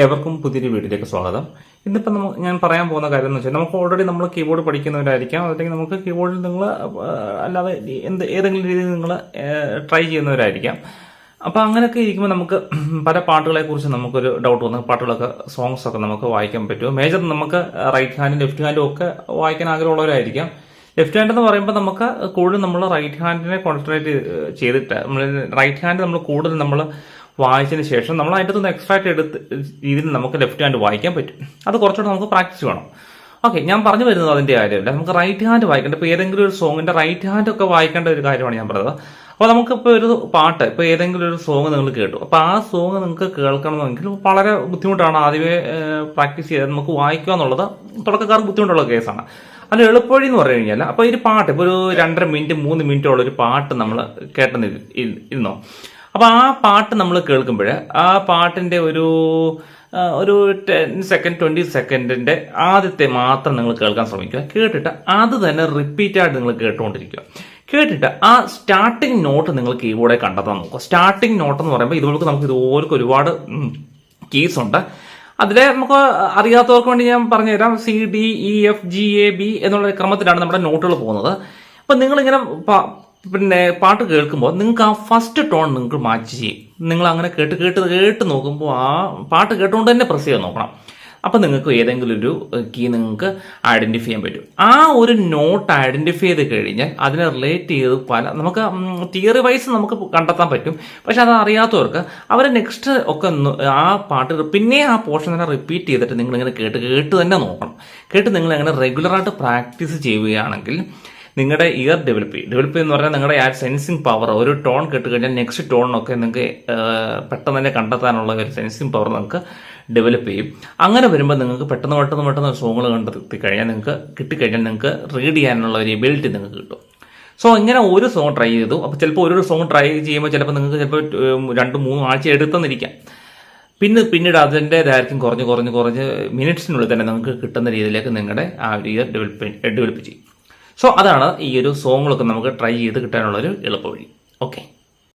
ഏവർക്കും പുതിയൊരു വീഡിയോയിലേക്ക് സ്വാഗതം. ഇന്നിപ്പോൾ നമ്മൾ ഞാൻ പറയാൻ പോകുന്ന കാര്യം എന്ന് വെച്ചാൽ നമുക്ക് ഓൾറെഡി നമ്മൾ കീബോർഡ് പഠിക്കുന്നവരായിരിക്കാം. അല്ലെങ്കിൽ നമുക്ക് കീബോർഡിൽ നിങ്ങൾ അല്ലാതെ എന്ത് ഏതെങ്കിലും രീതിയിൽ നിങ്ങൾ ട്രൈ ചെയ്യുന്നവരായിരിക്കാം. അപ്പോൾ അങ്ങനെയൊക്കെ ഇരിക്കുമ്പോൾ നമുക്ക് പല പാട്ടുകളെ കുറിച്ച് നമുക്കൊരു ഡൗട്ട് വന്നു പാട്ടുകളൊക്കെ സോങ്സ് ഒക്കെ നമുക്ക് വായിക്കാൻ പറ്റുമോ മേജർ നമുക്ക് റൈറ്റ് ഹാൻഡും ലെഫ്റ്റ് ഹാൻഡും ഒക്കെ വായിക്കാൻ ആഗ്രഹമുള്ളവരായിരിക്കാം. ലെഫ്റ്റ് ഹാൻഡ് എന്ന് പറയുമ്പോൾ നമുക്ക് കൂടുതൽ നമ്മൾ റൈറ്റ് ഹാൻഡിനെ കോൺസെൻട്രേറ്റ് ചെയ്തിട്ട് നമ്മൾ റൈറ്റ് ഹാൻഡ് നമ്മൾ കൂടുതൽ നമ്മൾ വായിച്ചതിന് ശേഷം നമ്മൾ അതിന്റെ നിന്ന് എക്സ്ട്രാക്ട് എടുത്ത് രീതിയിൽ നമുക്ക് ലെഫ്റ്റ് ഹാൻഡ് വായിക്കാൻ പറ്റും. അത് കുറച്ചുകൂടെ നമുക്ക് പ്രാക്ടീസ് വേണം. ഓക്കെ ഞാൻ പറഞ്ഞു വരുന്നത് അതിന്റെ കാര്യമല്ല. നമുക്ക് റൈറ്റ് ഹാൻഡ് വായിക്കേണ്ട ഇപ്പോൾ ഏതെങ്കിലും ഒരു സോങ്ങിന്റെ റൈറ്റ് ഹാൻഡ് ഒക്കെ വായിക്കേണ്ട ഒരു കാര്യമാണ് ഞാൻ പറഞ്ഞത്. അപ്പോൾ നമുക്കിപ്പോൾ ഒരു പാട്ട് ഇപ്പോൾ ഏതെങ്കിലും ഒരു സോങ് നിങ്ങൾ കേട്ടു. അപ്പോൾ ആ സോങ് നിങ്ങൾക്ക് കേൾക്കണമെങ്കിൽ വളരെ ബുദ്ധിമുട്ടാണ് ആദ്യമേ പ്രാക്ടീസ് ചെയ്ത് നമുക്ക് വായിക്കുക എന്നുള്ളത് തുടക്കക്കാർക്ക് ബുദ്ധിമുട്ടുള്ള കേസാണ് അതിൽ എളുപ്പവഴി എന്ന് പറഞ്ഞു കഴിഞ്ഞാൽ അപ്പോൾ ഒരു പാട്ട് ഇപ്പൊ ഒരു രണ്ടര മിനിറ്റ് മൂന്ന് മിനിറ്റോളം ഒരു പാട്ട് നമ്മൾ കേട്ടെന്ന് ഇരു- ഇരുന്നോ? അപ്പോൾ ആ പാട്ട് നമ്മൾ കേൾക്കുമ്പോൾ ആ പാട്ടിന്റെ ഒരു ഒരു ടെൻ സെക്കൻഡ് ട്വന്റി സെക്കൻഡിന്റെ ആദ്യത്തെ മാത്രം നിങ്ങൾ കേൾക്കാൻ ശ്രമിക്കുക. കേട്ടിട്ട് അത് തന്നെ റിപ്പീറ്റ് ആയിട്ട് നിങ്ങൾ കേട്ടുകൊണ്ടിരിക്കുക കേട്ടിട്ട് ആ സ്റ്റാർട്ടിംഗ് നോട്ട് നിങ്ങൾ കീബോർഡിൽ കണ്ടെത്താൻ നോക്കുക. സ്റ്റാർട്ടിംഗ് നോട്ട് എന്ന് പറയുമ്പോൾ ഇതുപോലെ നമുക്ക് ഇതുപോലെ ഒരുപാട് കീസ് ഉണ്ട്. അതിലെ നമുക്ക് അറിയാത്തവർക്ക് വേണ്ടി ഞാൻ പറഞ്ഞുതരാം. C D E F G A B എന്നുള്ള ക്രമത്തിലാണ് നമ്മുടെ നോട്ടുകൾ പോകുന്നത്. അപ്പം നിങ്ങൾ ഇങ്ങനെ പിന്നെ പാട്ട് കേൾക്കുമ്പോൾ നിങ്ങൾക്ക് ആ ഫസ്റ്റ് ടോൺ നിങ്ങൾക്ക് മാച്ച് ചെയ്യും. നിങ്ങൾ അങ്ങനെ കേട്ട് കേട്ട് കേട്ട് നോക്കുമ്പോൾ ആ പാട്ട് കേട്ടുകൊണ്ട് തന്നെ പ്രസ് ചെയ്യാൻ നോക്കണം. അപ്പം നിങ്ങൾക്ക് ഏതെങ്കിലും ഒരു കീ നിങ്ങൾക്ക് ഐഡന്റിഫൈ ചെയ്യാൻ പറ്റും. ആ ഒരു നോട്ട് ഐഡന്റിഫൈ ചെയ്ത് കഴിഞ്ഞാൽ അതിനെ റിലേറ്റ് ചെയ്ത് പല നമുക്ക് തിയറി വൈസ് നമുക്ക് കണ്ടെത്താൻ പറ്റും. പക്ഷെ അത് അറിയാത്തവർക്ക് അവർ നെക്സ്റ്റ് ഒക്കെ ആ പാട്ട് പിന്നെ ആ പോർഷൻ തന്നെ റിപ്പീറ്റ് ചെയ്തിട്ട് നിങ്ങൾ ഇങ്ങനെ കേട്ട് കേട്ട് തന്നെ നോക്കണം. കേട്ട് നിങ്ങൾ അങ്ങനെ റെഗുലറായിട്ട് പ്രാക്ടീസ് ചെയ്യുകയാണെങ്കിൽ നിങ്ങളുടെ ഇയർ ഡെവലപ്പ് ചെയ്യും. ഡെവലപ്പ് എന്ന് പറഞ്ഞാൽ നിങ്ങളുടെ ആ സെൻസിങ് പവർ ഒരു ടോൺ കേട്ട് കഴിഞ്ഞാൽ നെക്സ്റ്റ് ടോണിനൊക്കെ നിങ്ങൾക്ക് പെട്ടെന്ന് തന്നെ കണ്ടെത്താനുള്ള ഒരു സെൻസിങ് പവർ നിങ്ങൾക്ക് ഡെവലപ്പ് ചെയ്യും. അങ്ങനെ വരുമ്പോൾ നിങ്ങൾക്ക് പെട്ടെന്ന് പെട്ടെന്ന് പെട്ടെന്ന് സോങ്ങുകൾ കണ്ടെത്തി കഴിഞ്ഞാൽ നിങ്ങൾക്ക് കിട്ടിക്കഴിഞ്ഞാൽ നിങ്ങൾക്ക് റീഡ് ചെയ്യാനുള്ള ഒരു എബിലിറ്റി നിങ്ങൾക്ക് കിട്ടും. സോ ഇങ്ങനെ ഒരു സോങ് ട്രൈ ചെയ്തു. അപ്പോൾ ചിലപ്പോൾ ഓരോ സോങ് ട്രൈ ചെയ്യുമ്പോൾ ചിലപ്പോൾ നിങ്ങൾക്ക് ചിലപ്പോൾ രണ്ട് മൂന്ന് ആഴ്ച എടുത്തെന്നിരിക്കാം. പിന്നെ പിന്നീട് അതിന്റെ ദൈർഘ്യം കുറഞ്ഞ് കുറഞ്ഞ് കുറഞ്ഞ് മിനിറ്റ്സിനുള്ളിൽ തന്നെ നിങ്ങൾക്ക് കിട്ടുന്ന രീതിയിലേക്ക് നിങ്ങളുടെ ആ ഒരു ഇയർ ഡെവലപ്പ് ഡെവലപ്പ് ചെയ്യും. സോ അതാണ് ഈ ഒരു സോങ്ങുകളൊക്കെ നമുക്ക് ട്രൈ ചെയ്ത് കിട്ടാനുള്ളൊരു എളുപ്പവഴി. ഓക്കെ